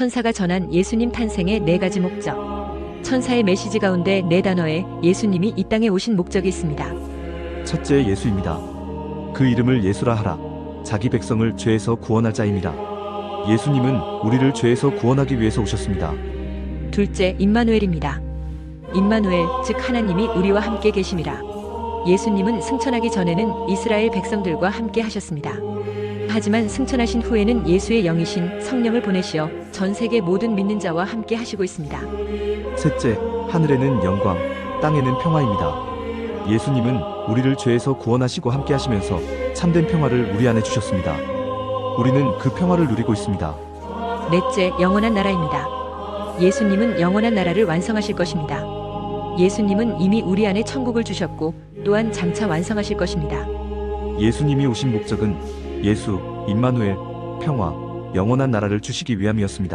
천사가 전한 예수님 탄생의 네 가지 목적. 천사의 메시지 가운데 네 단어에 예수님이 이 땅에 오신 목적이 있습니다. 첫째 예수입니다. 그 이름을 예수라 하라. 자기 백성을 죄에서 구원할 자입니다. 예수님은 우리를 죄에서 구원하기 위해서 오셨습니다. 둘째 임마누엘입니다. 임마누엘 즉 하나님이 우리와 함께 계심이라. 예수님은 승천하기 전에는 이스라엘 백성들과 함께 하셨습니다. 하지만 승천하신 후에는 예수의 영이신 성령을 보내시어 전 세계 모든 믿는 자와 함께 하시고 있습니다. 셋째, 하늘에는 영광, 땅에는 평화입니다. 예수님은 우리를 죄에서 구원하시고 함께 하시면서 참된 평화를 우리 안에 주셨습니다. 우리는 그 평화를 누리고 있습니다. 넷째, 영원한 나라입니다. 예수님은 영원한 나라를 완성하실 것입니다. 예수님은 이미 우리 안에 천국을 주셨고 또한 장차 완성하실 것입니다. 예수님이 오신 목적은 예수, 임마누엘, 평화, 영원한 나라를 주시기 위함이었습니다.